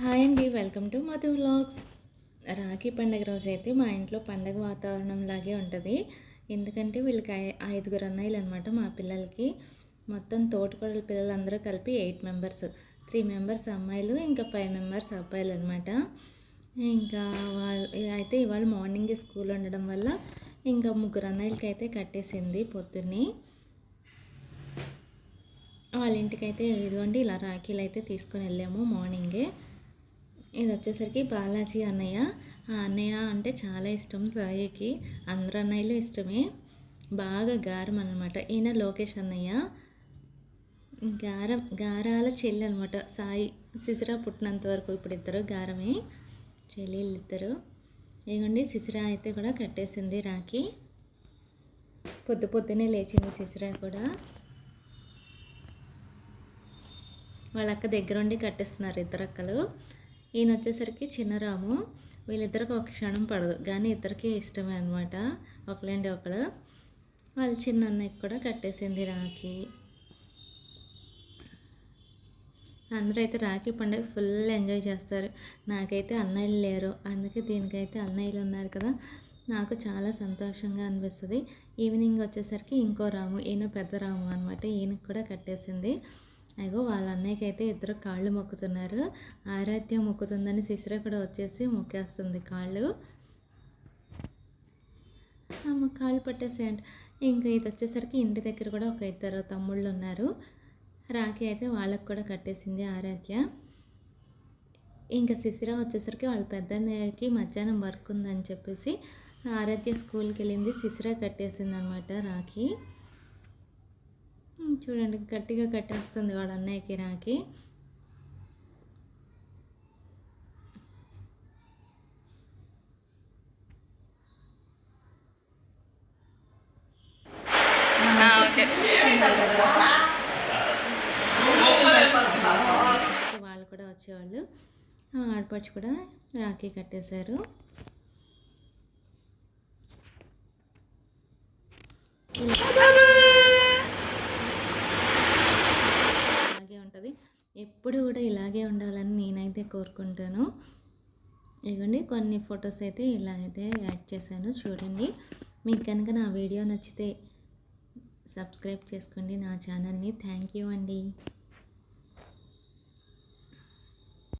Hi అండి welcome to Madhu vlogs. Rakhi పండగ రోజు అయితే మా ఇంట్లో పండగ వాతావరణం లాగే ఉంటుంది. ఎందుకంటే వీళ్ళకి ఐ- ఐదుగురు అన్నయ్యలు అనమాట మా పిల్లలకి. మొత్తం తోటకోడల పిల్లలందరూ కలిపి ఎయిట్ మెంబర్స్ త్రీ మెంబర్స్ అమ్మాయిలు ఇంకా ఫైవ్ మెంబర్స్ అబ్బాయిలు అనమాట ఇంకా వాళ్ళు అయితే ఇవాళ మార్నింగ్ స్కూల్ ఉండడం వల్ల ఇంకా ముగ్గురు అన్నయ్యలకి అయితే కట్టేసింది పొద్దున్నే. వాళ్ళ ఇంటికైతే ఇదిగోండి ఇలా రాఖీలు అయితే తీసుకొని వెళ్ళాము మార్నింగే. ఇది వచ్చేసరికి బాలాజీ అన్నయ్య. ఆ అన్నయ్య అంటే చాలా ఇష్టం సాయికి అందరు అన్నయ్యలు ఇష్టమే. బాగా గారం అనమాట ఈయన లోకేష్ అన్నయ్య. గారం గారాల చెల్లి అనమాట సాయి సిసిరా పుట్టినంత వరకు ఇప్పుడు ఇద్దరు గారమే. చెల్లెళ్ళు ఇద్దరు ఇదిగోండి సిసిరా అయితే కూడా కట్టేసింది రాఖీ. పొద్దు పొద్దునే లేచింది సిసిరా కూడా. వాళ్ళ అక్క దగ్గరుండి కట్టేస్తున్నారు ఇద్దరు అక్కలు ఈయన వచ్చేసరికి చిన్నరాము. వీళ్ళిద్దరికి ఒక క్షణం పడదు. కానీ ఇద్దరికి ఇష్టమే అనమాట ఒకలేండి ఒకళ్ళు. వాళ్ళ చిన్న అన్నయ్యకి కూడా కట్టేసింది రాఖీ. అందరూ అయితే రాఖీ పండుగ ఫుల్ ఎంజాయ్ చేస్తారు. నాకైతే అన్నయ్యలు లేరు. అందుకే దీనికైతే అన్నయ్యలు ఉన్నారు కదా. నాకు చాలా సంతోషంగా అనిపిస్తుంది. ఈవినింగ్ వచ్చేసరికి ఇంకో రాము ఈయన పెద్ద రాము అనమాట ఈయనకి కూడా కట్టేసింది. అయ్యో వాళ్ళ అన్నయ్యకి అయితే ఇద్దరు కాళ్ళు మొక్కుతున్నారు. ఆరాధ్యం మొక్కుతుందని శిశిర కూడా వచ్చేసి మొక్కేస్తుంది కాళ్ళు. కాళ్ళు పట్టేసేయండి. ఇంకా ఇది వచ్చేసరికి ఇంటి దగ్గర కూడా ఒక ఇద్దరు తమ్ముళ్ళు ఉన్నారు. రాఖీ అయితే వాళ్ళకి కూడా కట్టేసింది ఆరాధ్య. ఇంకా శిశిర వచ్చేసరికి వాళ్ళ పెద్దన్నయ్యకి మధ్యాహ్నం వర్క్ ఉందని చెప్పేసి ఆరాధ్య స్కూల్కి వెళ్ళింది. శిశిర కట్టేసింది అనమాట రాఖీ. చూడండి గట్టిగా కట్టేస్తుంది వాడు అన్నయ్యకి రాకి వాళ్ళు కూడా వచ్చేవాళ్ళు. ఆడపడుచు కూడా రాఖీ కట్టేశారు ఉంటుంది ఎప్పుడు కూడా ఇలాగే ఉండాలని నేనైతే కోరుకుంటాను. ఇవ్వండి కొన్ని ఫొటోస్ అయితే ఇలా అయితే యాడ్ చేశాను చూడండి. మీకు కనుక నా వీడియో నచ్చితే సబ్స్క్రైబ్ చేసుకోండి నా ఛానల్ని. థ్యాంక్ యూ అండి.